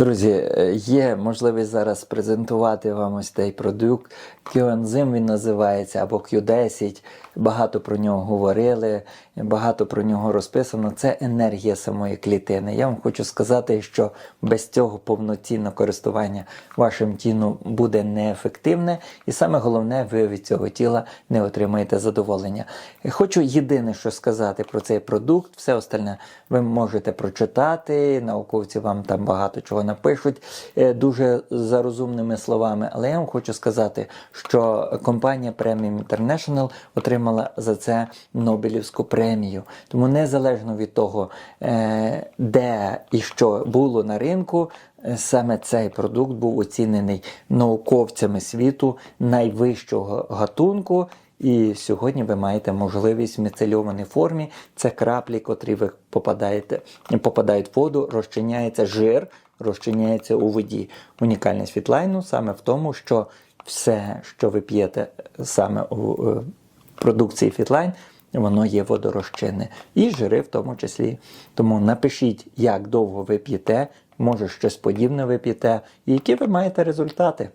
Друзі, е, є можливість зараз презентувати вам ось цей продукт. Q-ензим він називається або Q10. Багато про нього говорили, багато про нього розписано. Це енергія самої клітини. Я вам хочу сказати, що без цього повноцінне користування вашим тілом буде неефективне, і саме головне, ви від цього тіла не отримаєте задоволення. Хочу єдине, що сказати про цей продукт, все остальне ви можете прочитати. Науковці вам там багато чого напишуть е, дуже за розумними словами. Але я вам хочу сказати, що компанія Premium International отримала за це Нобелівську премію. Тому незалежно від того, е, де і що було на ринку. е, Саме цей продукт був оцінений науковцями світу найвищого гатунку, і сьогодні ви маєте можливість в міцельованій формі. Це краплі, котрі ви попадаєте, попадають в воду, розчиняється жир, розчиняється у воді. Унікальність фітлайну саме в тому, що все, що ви п'єте саме у е, продукції Фітлайн, воно є водорозчинне. І жири в тому числі. Тому напишіть, як довго ви п'єте, може щось подібне ви п'єте, і які ви маєте результати.